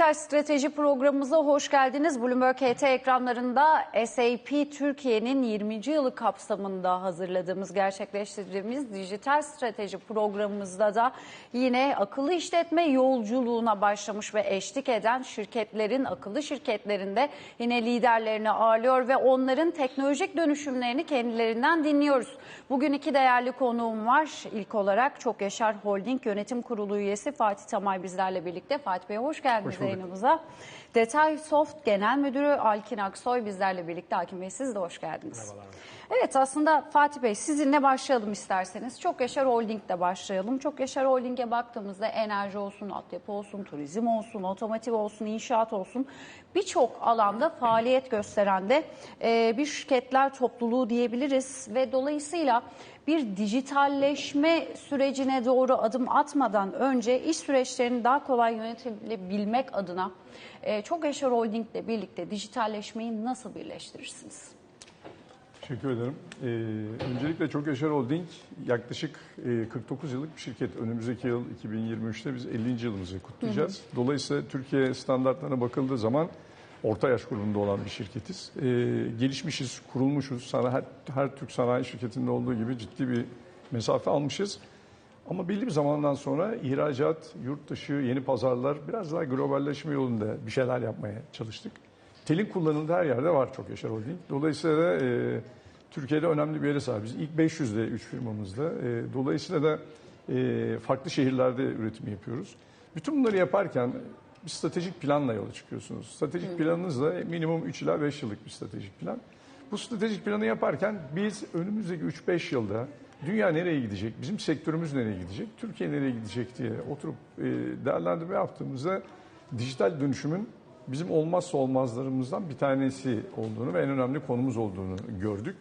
Dijital Strateji programımıza hoş geldiniz. Bloomberg HT ekranlarında SAP Türkiye'nin 20. yılı kapsamında hazırladığımız, gerçekleştirdiğimiz Dijital Strateji programımızda da yine akıllı işletme yolculuğuna başlamış ve eşlik eden şirketlerin, akıllı şirketlerinde yine liderlerini ağırlıyor ve onların teknolojik dönüşümlerini kendilerinden dinliyoruz. Bugün iki değerli konuğum var. İlk olarak Çok Yaşar Holding Yönetim Kurulu üyesi Fatih Tamay bizlerle birlikte. Fatih Bey hoş geldiniz Hoş. Yayınımıza. Detay Soft Genel Müdürü Alkin Aksoy bizlerle birlikte. Hakim Bey siz de hoş geldiniz. Evet aslında Fatih Bey sizinle başlayalım isterseniz. Çok Yaşar Holding'de başlayalım. Çok Yaşar Holding'e baktığımızda enerji olsun, altyapı olsun, turizm olsun, otomotiv olsun, inşaat olsun birçok alanda faaliyet gösteren de e, bir şirketler topluluğu diyebiliriz ve dolayısıyla bir dijitalleşme sürecine doğru adım atmadan önce iş süreçlerini daha kolay yönetebilmek adına e, Çok Yaşar Holding ile birlikte dijitalleşmeyi nasıl birleştirirsiniz? Teşekkür ederim. Ee, öncelikle Çok Yaşar Holding yaklaşık e, 49 yıllık bir şirket. Önümüzdeki yıl 2023'te biz 50. yılımızı kutlayacağız. Dolayısıyla Türkiye standartlarına bakıldığı zaman orta yaş grubunda olan bir şirketiz. Ee, gelişmişiz, kurulmuşuz. Sana her, her Türk sanayi şirketinde olduğu gibi ciddi bir mesafe almışız. Ama belli bir zamandan sonra ihracat, yurt dışı, yeni pazarlar biraz daha globalleşme yolunda bir şeyler yapmaya çalıştık. Telin kullanıldığı her yerde var Çok Yaşar Holding. Dolayısıyla da e, Türkiye'de önemli bir yere sahibiz. İlk 500'de 3 firmamızda. E, dolayısıyla da e, farklı şehirlerde üretim yapıyoruz. Bütün bunları yaparken bir stratejik planla yola çıkıyorsunuz. Stratejik planınız da minimum 3 ila 5 yıllık bir stratejik plan. Bu stratejik planı yaparken biz önümüzdeki 3-5 yılda dünya nereye gidecek, bizim sektörümüz nereye gidecek, Türkiye nereye gidecek diye oturup e, değerlendirme yaptığımızda dijital dönüşümün bizim olmazsa olmazlarımızdan bir tanesi olduğunu ve en önemli konumuz olduğunu gördük.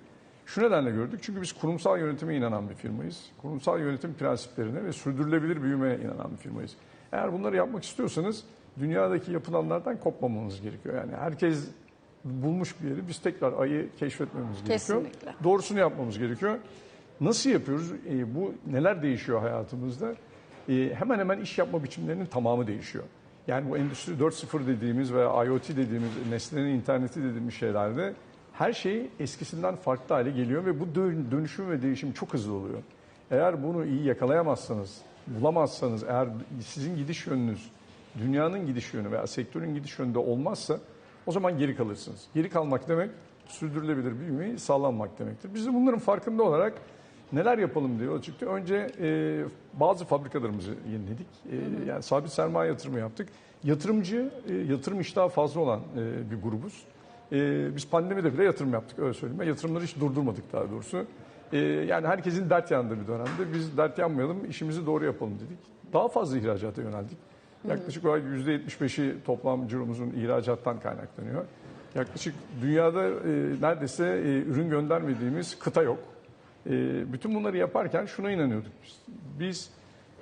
Şu nedenle gördük çünkü biz kurumsal yönetime inanan bir firmayız. Kurumsal yönetim prensiplerine ve sürdürülebilir büyümeye inanan bir firmayız. Eğer bunları yapmak istiyorsanız dünyadaki yapılanlardan kopmamamız gerekiyor. Yani herkes bulmuş bir yeri biz tekrar ayı keşfetmemiz gerekiyor. Kesinlikle. Doğrusunu yapmamız gerekiyor. Nasıl yapıyoruz? E, bu neler değişiyor hayatımızda? E, hemen hemen iş yapma biçimlerinin tamamı değişiyor. Yani bu Endüstri 4.0 dediğimiz ve IoT dediğimiz, nesnenin interneti dediğimiz şeylerde her şey eskisinden farklı hale geliyor ve bu dön- dönüşüm ve değişim çok hızlı oluyor. Eğer bunu iyi yakalayamazsanız, bulamazsanız, eğer sizin gidiş yönünüz, dünyanın gidiş yönü veya sektörün gidiş yönünde olmazsa o zaman geri kalırsınız. Geri kalmak demek sürdürülebilir büyümeyi sağlanmak demektir. Biz de bunların farkında olarak neler yapalım diye çıktı. Önce e, bazı fabrikalarımızı yeniledik. E, yani sabit sermaye yatırımı yaptık. Yatırımcı, e, yatırım iştahı fazla olan e, bir grubuz. E, biz pandemide bile yatırım yaptık öyle söyleyeyim. Yatırımları hiç durdurmadık daha doğrusu. E, yani herkesin dert yandığı bir dönemde biz dert yanmayalım, işimizi doğru yapalım dedik. Daha fazla ihracata yöneldik. Yaklaşık olarak %75'i toplam ciromuzun ihracattan kaynaklanıyor. Yaklaşık dünyada e, neredeyse e, ürün göndermediğimiz kıta yok. E, bütün bunları yaparken şuna inanıyorduk. Biz, biz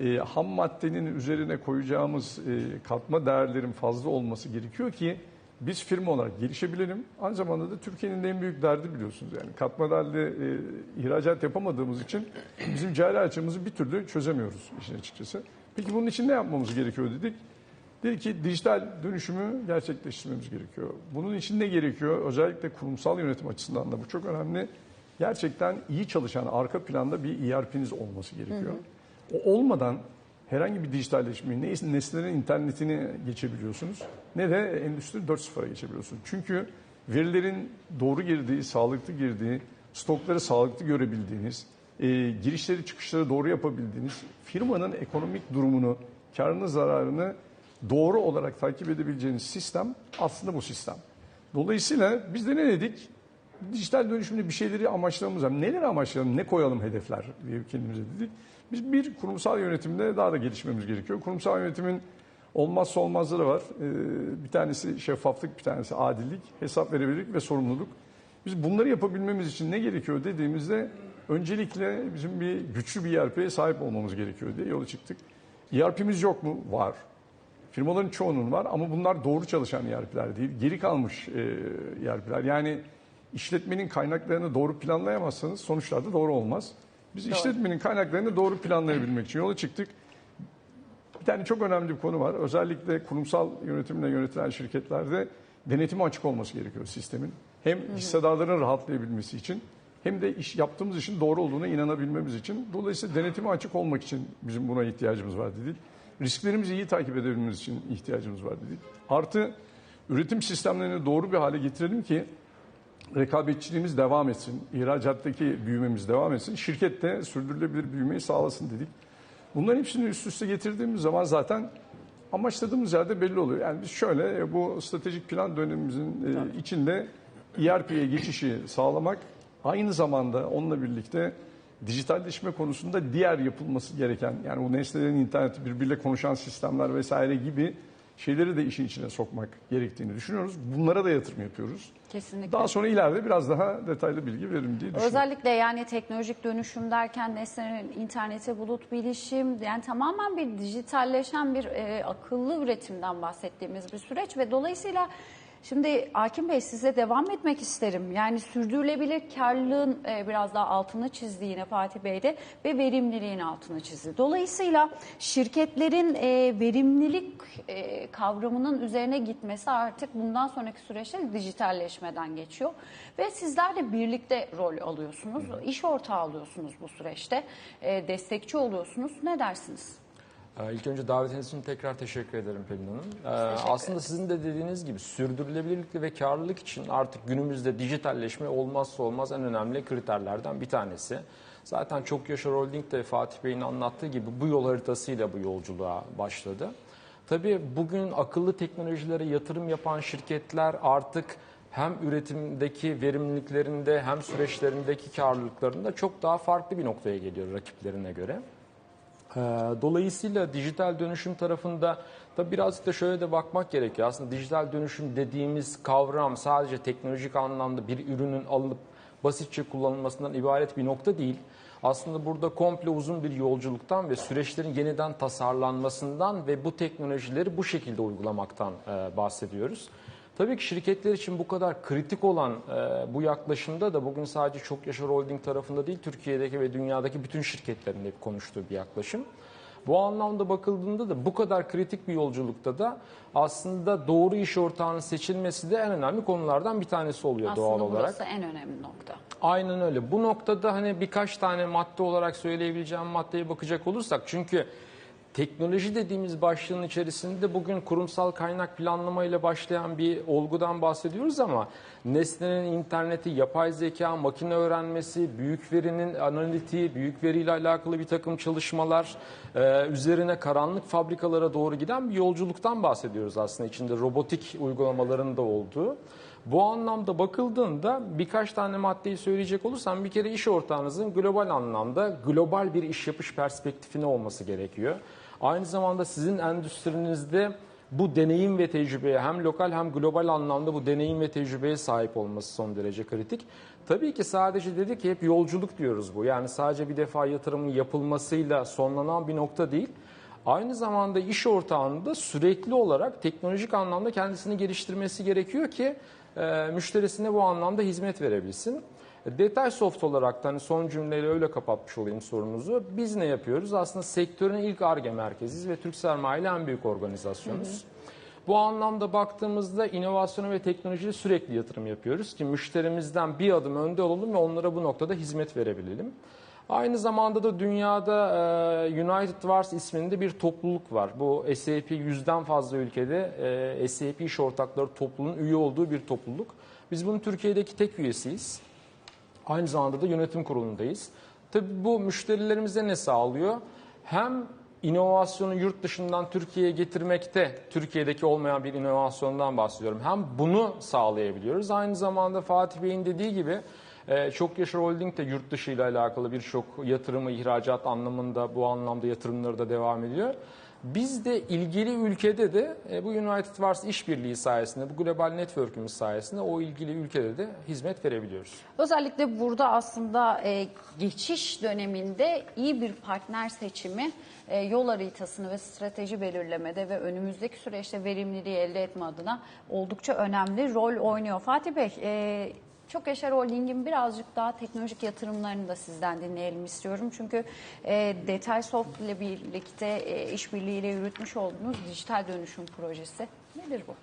e, ham maddenin üzerine koyacağımız e, katma değerlerin fazla olması gerekiyor ki biz firma olarak gelişebilelim. Aynı zamanda da Türkiye'nin en büyük derdi biliyorsunuz. Yani katma değerli e, ihracat yapamadığımız için bizim cari açığımızı bir türlü çözemiyoruz işin açıkçası. Peki bunun için ne yapmamız gerekiyor dedik. Dedik ki dijital dönüşümü gerçekleştirmemiz gerekiyor. Bunun için ne gerekiyor? Özellikle kurumsal yönetim açısından da bu çok önemli. Gerçekten iyi çalışan arka planda bir ERP'niz olması gerekiyor. O olmadan herhangi bir dijitalleşmeyi ne nesnelerin internetini geçebiliyorsunuz ne de endüstri 4.0'a geçebiliyorsunuz. Çünkü verilerin doğru girdiği, sağlıklı girdiği, stokları sağlıklı görebildiğiniz, e, girişleri çıkışları doğru yapabildiğiniz, firmanın ekonomik durumunu, karını zararını doğru olarak takip edebileceğiniz sistem aslında bu sistem. Dolayısıyla biz de ne dedik? Dijital dönüşümde bir şeyleri amaçlamamız var. Neleri amaçlayalım, ne koyalım hedefler diye kendimize dedik. Biz bir kurumsal yönetimde daha da gelişmemiz gerekiyor. Kurumsal yönetimin olmazsa olmazları var. Ee, bir tanesi şeffaflık, bir tanesi adillik, hesap verebilirlik ve sorumluluk. Biz bunları yapabilmemiz için ne gerekiyor dediğimizde öncelikle bizim bir güçlü bir ERP'ye sahip olmamız gerekiyor diye yola çıktık. ERP'miz yok mu? Var. Firmaların çoğunun var ama bunlar doğru çalışan ERP'ler değil. Geri kalmış e, ERP'ler. Yani işletmenin kaynaklarını doğru planlayamazsanız sonuçlar da doğru olmaz. Biz işletmenin kaynaklarını doğru planlayabilmek için yola çıktık. Bir tane çok önemli bir konu var. Özellikle kurumsal yönetimle yönetilen şirketlerde denetime açık olması gerekiyor sistemin. Hem hissedarların rahatlayabilmesi için hem de iş yaptığımız işin doğru olduğuna inanabilmemiz için. Dolayısıyla denetime açık olmak için bizim buna ihtiyacımız var dedik. Risklerimizi iyi takip edebilmemiz için ihtiyacımız var dedik. Artı üretim sistemlerini doğru bir hale getirelim ki rekabetçiliğimiz devam etsin, ihracattaki büyümemiz devam etsin, şirket de sürdürülebilir büyümeyi sağlasın dedik. Bunların hepsini üst üste getirdiğimiz zaman zaten amaçladığımız yerde belli oluyor. Yani biz şöyle e, bu stratejik plan dönemimizin e, içinde ERP'ye geçişi sağlamak aynı zamanda onunla birlikte dijitalleşme konusunda diğer yapılması gereken yani bu nesnelerin interneti birbiriyle konuşan sistemler vesaire gibi şeyleri de işin içine sokmak gerektiğini düşünüyoruz. Bunlara da yatırım yapıyoruz. Kesinlikle. Daha sonra ileride biraz daha detaylı bilgi veririm diye düşünüyorum. Özellikle yani teknolojik dönüşüm derken nesnelerin internete bulut bilişim yani tamamen bir dijitalleşen bir e, akıllı üretimden bahsettiğimiz bir süreç ve dolayısıyla şimdi Hakim Bey size devam etmek isterim. Yani sürdürülebilir karlılığın e, biraz daha altını çizdi yine Fatih Bey de ve verimliliğin altını çizdi. Dolayısıyla şirketlerin e, verimlilik e, kavramının üzerine gitmesi artık bundan sonraki süreçte dijitalleşmeden geçiyor. Ve sizler de birlikte rol alıyorsunuz, iş ortağı alıyorsunuz bu süreçte, e, destekçi oluyorsunuz. Ne dersiniz? Ee, İlk önce davetiniz için tekrar teşekkür ederim Pelin Hanım. Ee, teşekkür Aslında sizin de dediğiniz gibi sürdürülebilirlik ve karlılık için artık günümüzde dijitalleşme olmazsa olmaz en önemli kriterlerden bir tanesi. Zaten Çok Yaşar Holding de Fatih Bey'in anlattığı gibi bu yol haritasıyla bu yolculuğa başladı. Tabii bugün akıllı teknolojilere yatırım yapan şirketler artık hem üretimdeki verimliliklerinde hem süreçlerindeki karlılıklarında çok daha farklı bir noktaya geliyor rakiplerine göre. Ee, Dolayısıyla dijital dönüşüm tarafında da birazcık da şöyle de bakmak gerekiyor. Aslında dijital dönüşüm dediğimiz kavram sadece teknolojik anlamda bir ürünün alınıp basitçe kullanılmasından ibaret bir nokta değil. Aslında burada komple uzun bir yolculuktan ve süreçlerin yeniden tasarlanmasından ve bu teknolojileri bu şekilde uygulamaktan e, bahsediyoruz. Tabii ki şirketler için bu kadar kritik olan e, bu yaklaşımda da bugün sadece Çok Yaşar Holding tarafında değil Türkiye'deki ve dünyadaki bütün şirketlerin hep konuştuğu bir yaklaşım. Bu anlamda bakıldığında da bu kadar kritik bir yolculukta da aslında doğru iş ortağının seçilmesi de en önemli konulardan bir tanesi oluyor doğal Aslında olarak. burası en önemli nokta. Aynen öyle. Bu noktada hani birkaç tane madde olarak söyleyebileceğim maddeye bakacak olursak çünkü teknoloji dediğimiz başlığın içerisinde bugün kurumsal kaynak planlama başlayan bir olgudan bahsediyoruz ama nesnenin interneti, yapay zeka, makine öğrenmesi, büyük verinin analitiği, büyük veriyle alakalı bir takım çalışmalar, e, üzerine karanlık fabrikalara doğru giden bir yolculuktan bahsediyoruz aslında içinde robotik uygulamaların da olduğu. Bu anlamda bakıldığında birkaç tane maddeyi söyleyecek olursam bir kere iş ortağınızın global anlamda global bir iş yapış perspektifine olması gerekiyor. Aynı zamanda sizin endüstrinizde bu deneyim ve tecrübeye hem lokal hem global anlamda bu deneyim ve tecrübeye sahip olması son derece kritik. Tabii ki sadece dedik ki hep yolculuk diyoruz bu. Yani sadece bir defa yatırımın yapılmasıyla sonlanan bir nokta değil. Aynı zamanda iş ortağında sürekli olarak teknolojik anlamda kendisini geliştirmesi gerekiyor ki e, müşterisine bu anlamda hizmet verebilsin. Detay soft olarak da hani son cümleyle öyle kapatmış olayım sorunuzu. Biz ne yapıyoruz? Aslında sektörün ilk ARGE merkeziyiz ve Türk Sermaye ile en büyük organizasyonuz. Bu anlamda baktığımızda inovasyona ve teknolojiye sürekli yatırım yapıyoruz ki müşterimizden bir adım önde olalım ve onlara bu noktada hizmet verebilelim. Aynı zamanda da dünyada e, United Wars isminde bir topluluk var. Bu SAP yüzden fazla ülkede e, SAP iş ortakları topluluğunun üye olduğu bir topluluk. Biz bunun Türkiye'deki tek üyesiyiz. Aynı zamanda da yönetim kurulundayız. Tabii bu müşterilerimize ne sağlıyor? Hem inovasyonu yurt dışından Türkiye'ye getirmekte, Türkiye'deki olmayan bir inovasyondan bahsediyorum. Hem bunu sağlayabiliyoruz. Aynı zamanda Fatih Bey'in dediği gibi e, Çok Yaşar Holding de yurt dışı ile alakalı birçok yatırımı, ihracat anlamında bu anlamda yatırımları da devam ediyor. Biz de ilgili ülkede de e, bu United Wars işbirliği sayesinde, bu global network'ümüz sayesinde o ilgili ülkede de hizmet verebiliyoruz. Özellikle burada aslında e, geçiş döneminde iyi bir partner seçimi e, yol haritasını ve strateji belirlemede ve önümüzdeki süreçte verimliliği elde etme adına oldukça önemli rol oynuyor. Fatih Bey, Çok Yaşar Holding'in birazcık daha teknolojik yatırımlarını da sizden dinleyelim istiyorum. Çünkü e, Detay Soft ile birlikte e, işbirliğiyle yürütmüş olduğunuz dijital dönüşüm projesi nedir bu?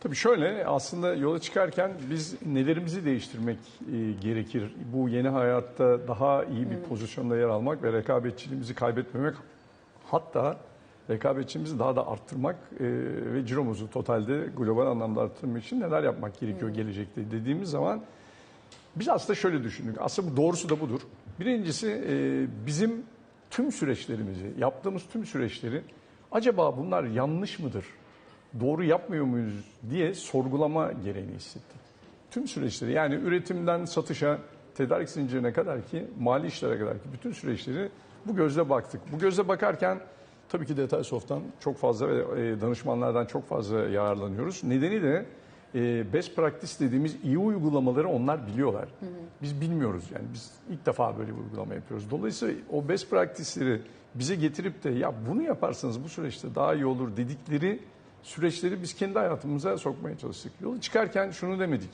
Tabii şöyle aslında yola çıkarken biz nelerimizi değiştirmek e, gerekir? Bu yeni hayatta daha iyi bir pozisyonda yer almak ve rekabetçiliğimizi kaybetmemek hatta rekabetçiliğimizi daha da arttırmak e, ve ciromuzu totalde global anlamda arttırmak için neler yapmak gerekiyor gelecekte dediğimiz zaman biz aslında şöyle düşündük. Aslında bu doğrusu da budur. Birincisi e, bizim tüm süreçlerimizi, yaptığımız tüm süreçleri acaba bunlar yanlış mıdır? Doğru yapmıyor muyuz diye sorgulama gereğini hissettik. Tüm süreçleri yani üretimden satışa, tedarik zincirine kadar ki mali işlere kadar ki bütün süreçleri bu gözle baktık. Bu gözle bakarken tabii ki Detay Soft'tan çok fazla ve e, danışmanlardan çok fazla yararlanıyoruz. Nedeni de e, best practice dediğimiz iyi uygulamaları onlar biliyorlar. Biz bilmiyoruz yani biz ilk defa böyle bir uygulama yapıyoruz. Dolayısıyla o best practice'leri bize getirip de ya bunu yaparsanız bu süreçte daha iyi olur dedikleri süreçleri biz kendi hayatımıza sokmaya çalıştık. Yolu çıkarken şunu demedik.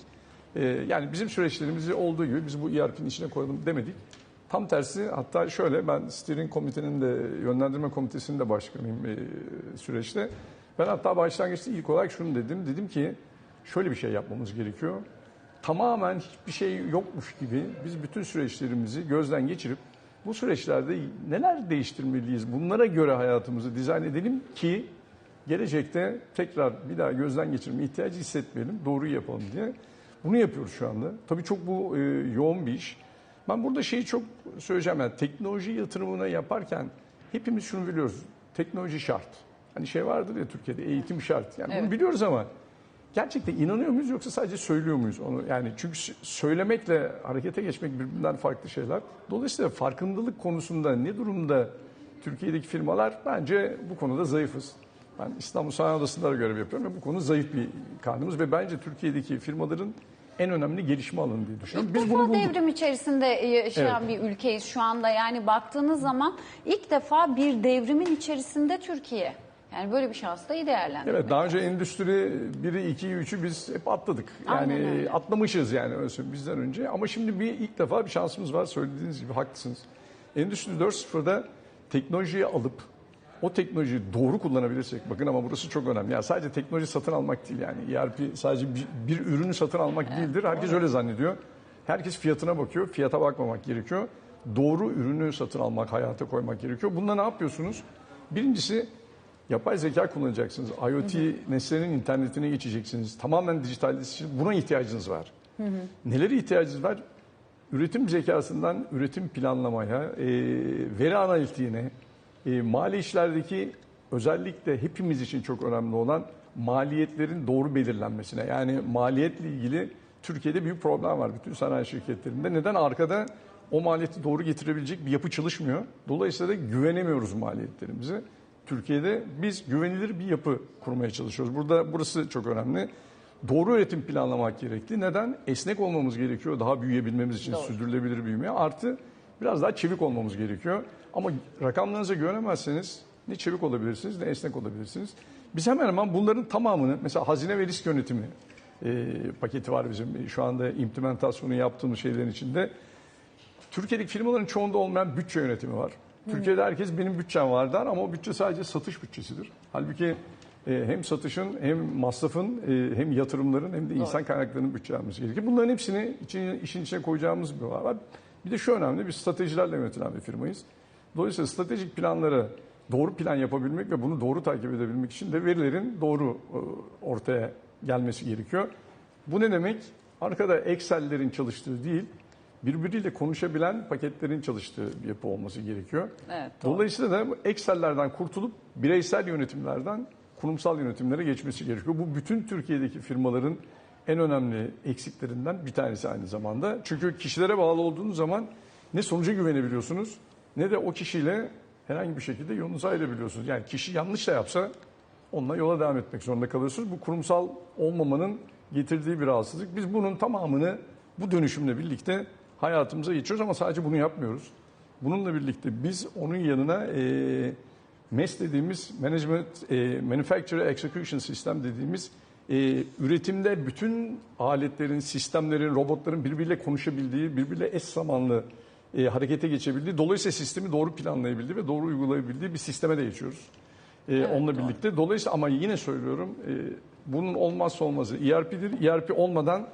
E, yani bizim süreçlerimizi olduğu gibi biz bu ERP'nin içine koyalım demedik. Tam tersi hatta şöyle ben steering komitenin de yönlendirme komitesinin de başkanıyım e, süreçte. Ben hatta başlangıçta ilk olarak şunu dedim. Dedim ki şöyle bir şey yapmamız gerekiyor. Tamamen hiçbir şey yokmuş gibi biz bütün süreçlerimizi gözden geçirip bu süreçlerde neler değiştirmeliyiz? Bunlara göre hayatımızı dizayn edelim ki gelecekte tekrar bir daha gözden geçirme ihtiyacı hissetmeyelim, doğruyu yapalım diye. Bunu yapıyoruz şu anda. Tabii çok bu e, yoğun bir iş. Ben burada şeyi çok söyleyeceğim. Yani teknoloji yatırımını yaparken hepimiz şunu biliyoruz. Teknoloji şart. Hani şey vardır ya Türkiye'de eğitim şart. Yani bunu Evet. biliyoruz ama gerçekten inanıyor muyuz yoksa sadece söylüyor muyuz onu? Yani çünkü söylemekle harekete geçmek birbirinden farklı şeyler. Dolayısıyla farkındalık konusunda ne durumda Türkiye'deki firmalar bence bu konuda zayıfız. Ben İstanbul Sanayi Odası'nda da görev yapıyorum ve bu konu zayıf bir karnımız ve bence Türkiye'deki firmaların en önemli gelişme alanı diye düşünüyorum. Biz bunu bulduk. devrim içerisinde yaşayan bir ülkeyiz şu anda. Yani baktığınız zaman ilk defa bir devrimin içerisinde Türkiye. Yani böyle bir şans da iyi değerlendirmek. Evet daha önce endüstri 1'i 2'yi 3'ü biz hep atladık. Yani Aynen atlamışız yani öyle bizden önce. Ama şimdi bir ilk defa bir şansımız var. Söylediğiniz gibi haklısınız. Endüstri 4.0'da teknolojiyi alıp o teknolojiyi doğru kullanabilirsek bakın ama burası çok önemli. Yani sadece teknoloji satın almak değil yani ERP sadece bir, bir ürünü satın almak değildir. Herkes öyle zannediyor. Herkes fiyatına bakıyor. Fiyata bakmamak gerekiyor. Doğru ürünü satın almak, hayata koymak gerekiyor. Bunda ne yapıyorsunuz? Birincisi Yapay zeka kullanacaksınız. IoT nesnenin internetine geçeceksiniz. Tamamen dijitalleşecek. Buna ihtiyacınız var. Neleri ihtiyacınız var? Üretim zekasından üretim planlamaya, e, veri analitiğine, e, mali işlerdeki özellikle hepimiz için çok önemli olan maliyetlerin doğru belirlenmesine. Yani maliyetle ilgili Türkiye'de büyük problem var bütün sanayi şirketlerinde. Neden? Arkada o maliyeti doğru getirebilecek bir yapı çalışmıyor. Dolayısıyla da güvenemiyoruz maliyetlerimize. Türkiye'de biz güvenilir bir yapı kurmaya çalışıyoruz. Burada burası çok önemli. Doğru üretim planlamak gerekli. Neden? Esnek olmamız gerekiyor daha büyüyebilmemiz için sürdürülebilir büyümeye. Artı biraz daha çevik olmamız gerekiyor. Ama rakamlarınıza güvenemezseniz ne çevik olabilirsiniz ne esnek olabilirsiniz. Biz hemen hemen bunların tamamını mesela hazine ve risk yönetimi e, paketi var bizim şu anda implementasyonu yaptığımız şeylerin içinde. Türkiye'deki firmaların çoğunda olmayan bütçe yönetimi var. Türkiye'de herkes benim bütçem var der ama o bütçe sadece satış bütçesidir. Halbuki e, hem satışın hem masrafın e, hem yatırımların hem de insan kaynaklarının bütçelenmesi gerekiyor. Bunların hepsini için, işin içine koyacağımız bir var. Bir de şu önemli, biz stratejilerle yönetilen bir firmayız. Dolayısıyla stratejik planları doğru plan yapabilmek ve bunu doğru takip edebilmek için de verilerin doğru e, ortaya gelmesi gerekiyor. Bu ne demek? Arkada Excel'lerin çalıştığı değil, birbiriyle konuşabilen paketlerin çalıştığı bir yapı olması gerekiyor. Evet, doğru. Dolayısıyla da Excel'lerden kurtulup bireysel yönetimlerden kurumsal yönetimlere geçmesi gerekiyor. Bu bütün Türkiye'deki firmaların en önemli eksiklerinden bir tanesi aynı zamanda. Çünkü kişilere bağlı olduğunuz zaman ne sonuca güvenebiliyorsunuz ne de o kişiyle herhangi bir şekilde yolunuzu ayırabiliyorsunuz. Yani kişi yanlış da yapsa onunla yola devam etmek zorunda kalıyorsunuz. Bu kurumsal olmamanın getirdiği bir rahatsızlık. Biz bunun tamamını bu dönüşümle birlikte hayatımıza geçiyoruz ama sadece bunu yapmıyoruz. Bununla birlikte biz onun yanına e, MES dediğimiz Management e, Manufacturer Execution System dediğimiz e, üretimde bütün aletlerin, sistemlerin, robotların birbiriyle konuşabildiği, birbiriyle eş zamanlı e, harekete geçebildiği, dolayısıyla sistemi doğru planlayabildiği ve doğru uygulayabildiği bir sisteme de geçiyoruz. E, onunla birlikte. Dolayısıyla ama yine söylüyorum e, bunun olmazsa olmazı ERP'dir. ERP olmadan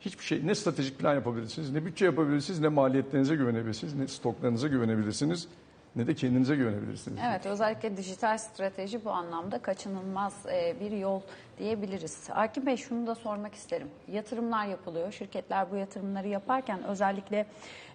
hiçbir şey ne stratejik plan yapabilirsiniz, ne bütçe yapabilirsiniz, ne maliyetlerinize güvenebilirsiniz, ne stoklarınıza güvenebilirsiniz, ne de kendinize güvenebilirsiniz. Evet özellikle dijital strateji bu anlamda kaçınılmaz e, bir yol diyebiliriz. Hakim Bey şunu da sormak isterim. Yatırımlar yapılıyor. Şirketler bu yatırımları yaparken özellikle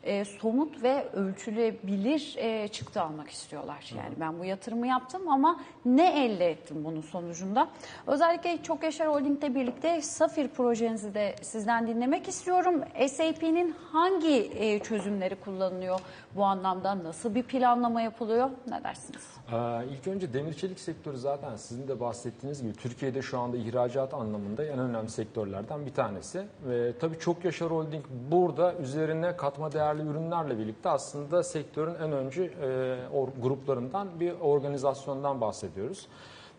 e, somut ve ölçülebilir e, çıktı almak istiyorlar. Yani ben bu yatırımı yaptım ama ne elde ettim bunun sonucunda? Özellikle Çok Yaşar Holding'le birlikte Safir projenizi de sizden dinlemek istiyorum. SAP'nin hangi e, çözümleri kullanılıyor bu anlamda? Nasıl bir planlama yapılıyor? Ne dersiniz? Ee, İlk önce demir çelik sektörü zaten sizin de bahsettiğiniz gibi Türkiye'de şu anda ihracat anlamında en önemli sektörlerden bir tanesi. Ve tabii çok yaşar holding burada üzerine katma değerli ürünlerle birlikte aslında sektörün en öncü e, or- gruplarından bir organizasyondan bahsediyoruz.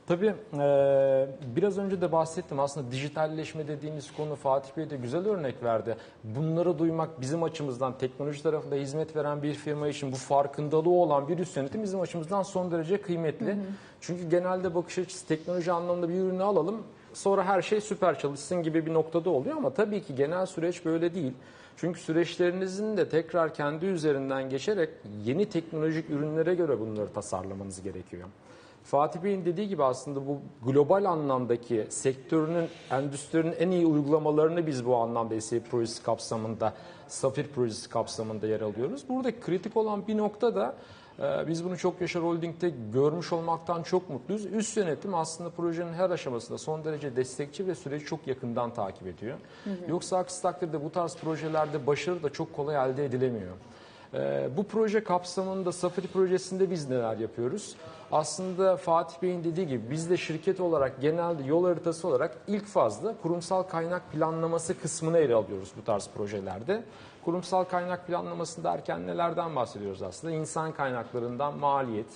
Tabii e, biraz önce de bahsettim aslında dijitalleşme dediğimiz konu Fatih Bey de güzel örnek verdi. Bunları duymak bizim açımızdan teknoloji tarafında hizmet veren bir firma için bu farkındalığı olan bir üst yönetim bizim açımızdan son derece kıymetli. Çünkü genelde bakış açısı teknoloji anlamında bir ürünü alalım sonra her şey süper çalışsın gibi bir noktada oluyor ama tabii ki genel süreç böyle değil. Çünkü süreçlerinizin de tekrar kendi üzerinden geçerek yeni teknolojik ürünlere göre bunları tasarlamanız gerekiyor. Fatih Bey'in dediği gibi aslında bu global anlamdaki sektörünün, endüstrinin en iyi uygulamalarını biz bu anlamda SAP projesi kapsamında, Safir projesi kapsamında yer alıyoruz. Burada kritik olan bir nokta da e, biz bunu çok Yaşar Holding'de görmüş olmaktan çok mutluyuz. Üst yönetim aslında projenin her aşamasında son derece destekçi ve süreci çok yakından takip ediyor. Yoksa aksi takdirde bu tarz projelerde başarı da çok kolay elde edilemiyor. Ee, bu proje kapsamında Safari projesinde biz neler yapıyoruz? Aslında Fatih Bey'in dediği gibi biz de şirket olarak genelde yol haritası olarak ilk fazla kurumsal kaynak planlaması kısmını ele alıyoruz bu tarz projelerde. Kurumsal kaynak planlaması derken nelerden bahsediyoruz aslında? İnsan kaynaklarından maliyet,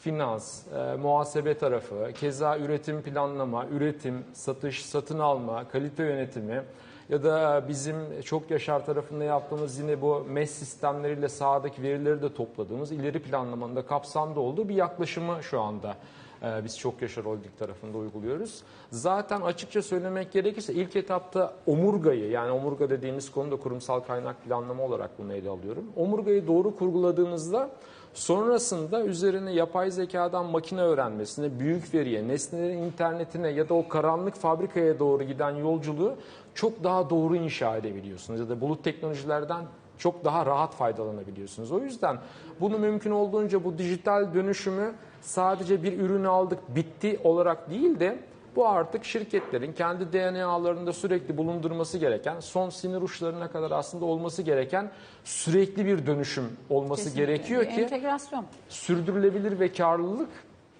finans, e, muhasebe tarafı, keza üretim planlama, üretim, satış, satın alma, kalite yönetimi ya da bizim çok yaşar tarafında yaptığımız yine bu MES sistemleriyle sahadaki verileri de topladığımız ileri planlamanın da kapsamda olduğu bir yaklaşımı şu anda e, biz çok yaşar holding tarafında uyguluyoruz. Zaten açıkça söylemek gerekirse ilk etapta omurgayı yani omurga dediğimiz konuda kurumsal kaynak planlama olarak bunu ele alıyorum. Omurgayı doğru kurguladığınızda Sonrasında üzerine yapay zekadan makine öğrenmesine, büyük veriye, nesnelerin internetine ya da o karanlık fabrikaya doğru giden yolculuğu çok daha doğru inşa edebiliyorsunuz. Ya da bulut teknolojilerden çok daha rahat faydalanabiliyorsunuz. O yüzden bunu mümkün olduğunca bu dijital dönüşümü sadece bir ürünü aldık bitti olarak değil de bu artık şirketlerin kendi DNA'larında sürekli bulundurması gereken, son sinir uçlarına kadar aslında olması gereken sürekli bir dönüşüm olması Kesinlikle. gerekiyor Bir ki entegrasyon. sürdürülebilir ve karlılık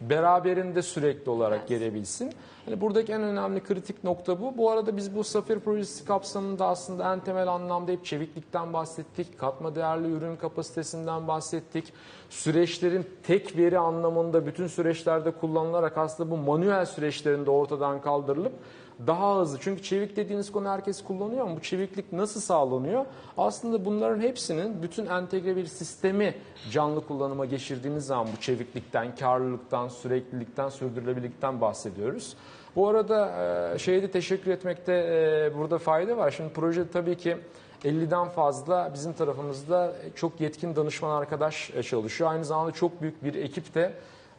beraberinde sürekli olarak Evet. gelebilsin. Hani buradaki en önemli kritik nokta bu. Bu arada biz bu Safir projesi kapsamında aslında en temel anlamda hep çeviklikten bahsettik. Katma değerli ürün kapasitesinden bahsettik. Süreçlerin tek veri anlamında bütün süreçlerde kullanılarak aslında bu manuel süreçlerin de ortadan kaldırılıp daha hızlı. Çünkü çevik dediğiniz konu herkes kullanıyor ama bu çeviklik nasıl sağlanıyor? Aslında bunların hepsinin bütün entegre bir sistemi canlı kullanıma geçirdiğiniz zaman bu çeviklikten, karlılıktan, süreklilikten, sürdürülebilirlikten bahsediyoruz. Bu arada e, şeye de teşekkür etmekte e, burada fayda var. Şimdi proje tabii ki 50'den fazla bizim tarafımızda çok yetkin danışman arkadaş e, çalışıyor. Aynı zamanda çok büyük bir ekip de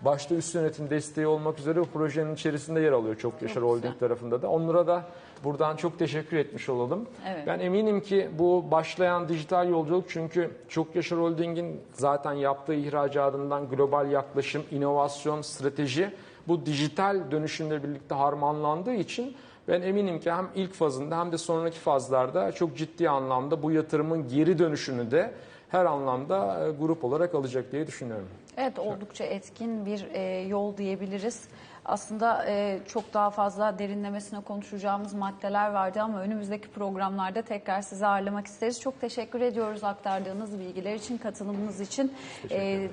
başta üst yönetim desteği olmak üzere bu projenin içerisinde yer alıyor çok Yaşar. Holding tarafında da. Onlara da buradan çok teşekkür etmiş olalım. Evet. Ben eminim ki bu başlayan dijital yolculuk çünkü çok Yaşar Holding'in zaten yaptığı ihracatından global yaklaşım, inovasyon, strateji bu dijital dönüşümle birlikte harmanlandığı için ben eminim ki hem ilk fazında hem de sonraki fazlarda çok ciddi anlamda bu yatırımın geri dönüşünü de her anlamda e, grup olarak alacak diye düşünüyorum. Evet oldukça etkin bir e, yol diyebiliriz. Aslında e, çok daha fazla derinlemesine konuşacağımız maddeler vardı ama önümüzdeki programlarda tekrar sizi ağırlamak isteriz. Çok teşekkür ediyoruz aktardığınız bilgiler için, katılımınız için. E,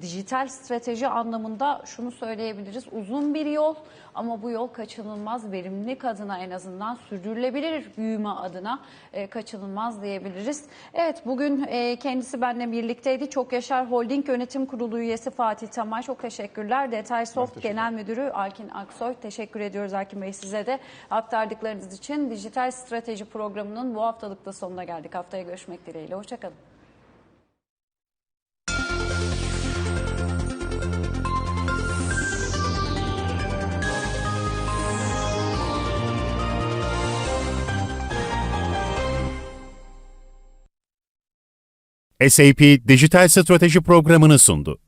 dijital strateji anlamında şunu söyleyebiliriz. Uzun bir yol ama bu yol kaçınılmaz. Verimlilik adına en azından sürdürülebilir büyüme adına e, kaçınılmaz diyebiliriz. Evet bugün e, kendisi benimle birlikteydi. Çok Yaşar Holding Yönetim Kurulu üyesi Fatih Tamay. Çok teşekkürler. Detay Soft Genel Müdürü Alkin Aksoy. Teşekkür ediyoruz Alkin Bey size de aktardıklarınız için. Dijital Strateji programının bu haftalık da sonuna geldik. Haftaya görüşmek dileğiyle. Hoşçakalın. SAP Dijital Strateji Programı'nı sundu.